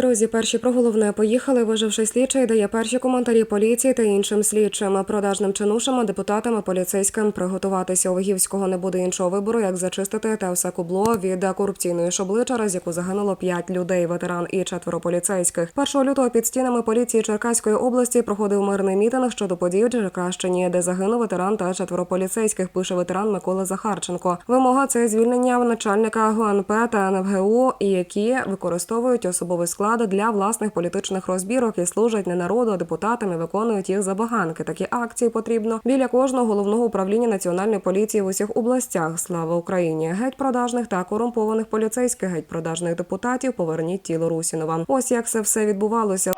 Друзі, перші про головне поїхали. Виживши слідчий дає перші коментарі поліції та іншим слідчим, продажним чинушам, депутатам, поліцейським приготуватися у Вигівського не буде іншого вибору, як зачистити те все кубло від корупційної шобли, через яку загинуло п'ять людей, ветеран і четверо поліцейських. 1 лютого під стінами поліції Черкаської області проходив мирний мітинг щодо подій в Черкащині, де загинув ветеран та четверо поліцейських. Пише ветеран Микола Захарченко. Вимога це звільнення начальника ГУНП та НВГУ, які використовують особовий склад для власних політичних розбірок і служать не народу, а депутатам і виконують їх забаганки. Такі акції потрібно біля кожного головного управління національної поліції в усіх областях. Слава Україні! Геть продажних та корумпованих поліцейських, геть продажних депутатів. Поверніть тіло Русінова. Ось як це все відбувалося.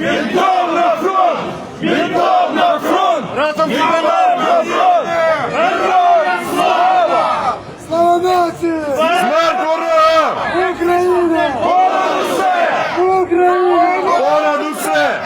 На фронт! Бігом на фронт! Разом з Бігом на фронт! Героям слава! Слава нації! Смерть ворогам! Україна! Понад усе! Україна! Понад усе!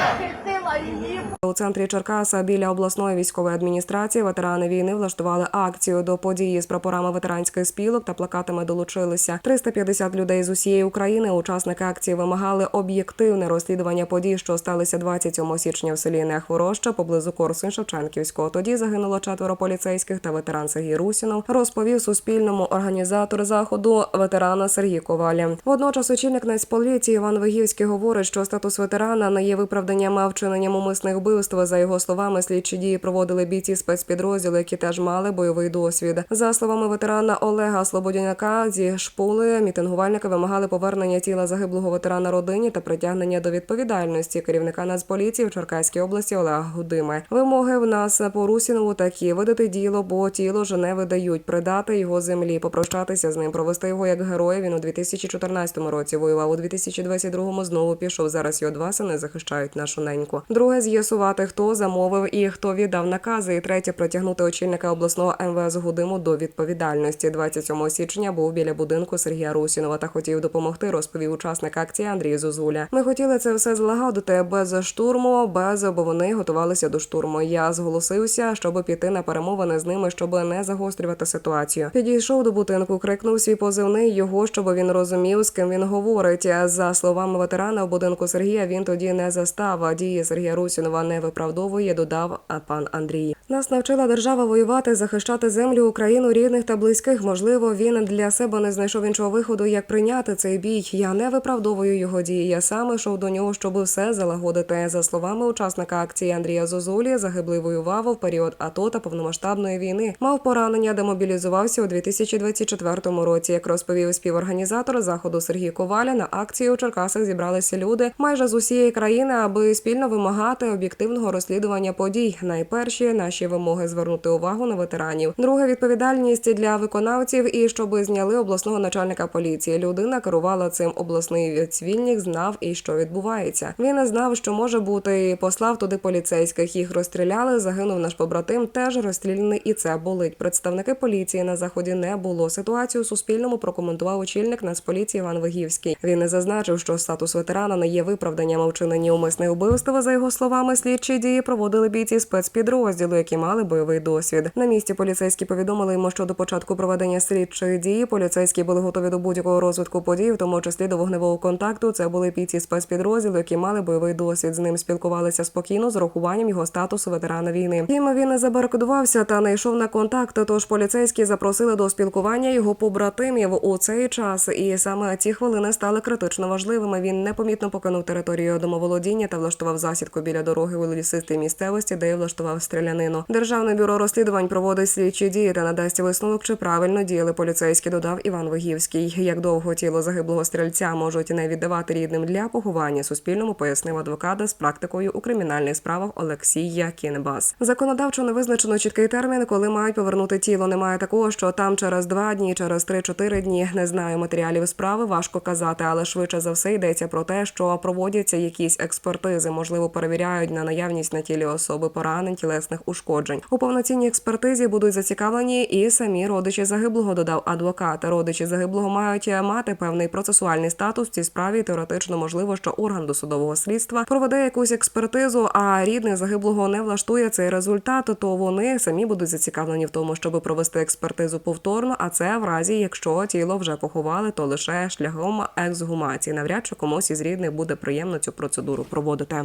У центрі Черкаса біля обласної військової адміністрації ветерани війни влаштували акцію до події з прапорами ветеранських спілок та плакатами долучилися 350 людей з усієї України. Учасники акції вимагали об'єктивне розслідування подій, що сталися 27 січня в селі Нехвороща поблизу Корсунь Шевченківського. Тоді загинуло четверо поліцейських та ветеран Сергій Русінов розповів Суспільному організатор заходу ветерана Сергій Ковалі. Водночас очільник Нацполіції Іван Вигівський говорить, що статус ветерана не є виправданням вчиненням умисних вбивств. За його словами, слідчі дії проводили бійці спецпідрозділу, які теж мали бойовий досвід. За словами ветерана Олега Слободяняка, зі шпули мітингувальники вимагали повернення тіла загиблого ветерана родині та притягнення до відповідальності керівника Нацполіції в Черкаській області Олега Гудими. Вимоги в нас по Русінову такі видати діло, бо тіло вже не видають, придати його землі, попрощатися з ним, провести його як героя. Він у 2014 році воював. У 2022 знову пішов. Зараз його два сини захищають нашу неньку. Друге з'ясувати, хто замовив і хто віддав накази. І третє притягнути очільника обласного МВС Гудиму до відповідальності. 27 січня був біля будинку Сергія Русінова та хотів допомогти. Розповів учасник акції Андрій Зозуля. Ми хотіли це все злагодити без штурму, без бо вони готувалися до штурму. Я зголосився, щоб піти на перемовини з ними, щоб не загострювати ситуацію. Підійшов до будинку, крикнув свій позивний його, щоб він розумів, з ким він говорить. За словами ветерана, у будинку Сергія він тоді не застав. Дії Сергія Русінова не виправдовує. Додав пан Андрій. Нас навчила держава воювати, захищати землю, Україну, рідних та близьких. Можливо, він для себе не знайшов іншого виходу, як прийняти цей бій. Я не виправдовую його дії. Я сам йшов до нього, щоб все залагодити. За словами учасника акції Андрія Зозулі, загиблий воював в період АТО та повномасштабної війни. Мав поранення, демобілізувався у 2024 році. Як розповів співорганізатор заходу Сергій Коваля, на акції у Черкасах зібралися люди майже з усієї країни, аби спільно вимагати об'єктивного розслідування подій. Найперші наші вимоги звернути увагу на ветеранів. Друге відповідальність для виконавців і щоб зняли обласного начальника поліції. Людина керувала цим обласний цивільник, знав і що відбувається. Він знав, що може бути, і послав туди поліцейських. Їх розстріляли. Загинув наш побратим, теж розстріляний, і це болить. Представники поліції на заході не було. Ситуацію Суспільному прокоментував очільник Нацполіції Іван Вигівський. Він не зазначив, що статус ветерана не є виправданням вчиненні умисних вбивств. За його словами, слідчі дії проводили бійці спецпідрозділу, які мали бойовий досвід. На місці поліцейські повідомили йому, що до початку проведення слідчої дії поліцейські були готові до будь-якого розвитку подій, в тому числі до вогневого контакту. Це були бійці спецпідрозділу, які мали бойовий досвід. З ним спілкувалися спокійно з урахуванням його статусу ветерана війни. Втім, він не забарикадувався та не йшов на контакт. Тож поліцейські запросили до спілкування його побратимів у цей час. І саме ці хвилини стали критично важливими. Він непомітно покинув територію домоволодіння та влаштував засідку біля дороги у лісистій місцевості, де й влаштував стрілянину. Державне бюро розслідувань проводить слідчі дії та надасть висновок, чи правильно діяли поліцейські. Додав Іван Вигівський. Як довго тіло загиблого стрільця можуть не віддавати рідним для поховання Суспільному, пояснив адвоката з практикою у кримінальних справах Олексія Кінебас. Законодавчо не визначено чіткий термін, коли мають повернути тіло. Немає такого, що там через два дні, через три-чотири дні. Не знаю матеріалів справи. Важко казати, але швидше за все йдеться про те, що проводяться якісь експертизи, можливо, перевіряють на наявність наявність на тілі особи поранень, тілесних ушкоджень. У повноцінній експертизі будуть зацікавлені і самі родичі загиблого. Додав адвокат. Родичі загиблого мають мати певний процесуальний статус в цій справі. Теоретично можливо, що орган досудового слідства проведе якусь експертизу, а рідних загиблого не влаштує цей результат. То вони самі будуть зацікавлені в тому, щоб провести експертизу повторно. А це в разі, якщо тіло вже поховали, то лише шляхом ексгумації. Навряд чи комусь із рідних буде приємно цю процедуру проводити.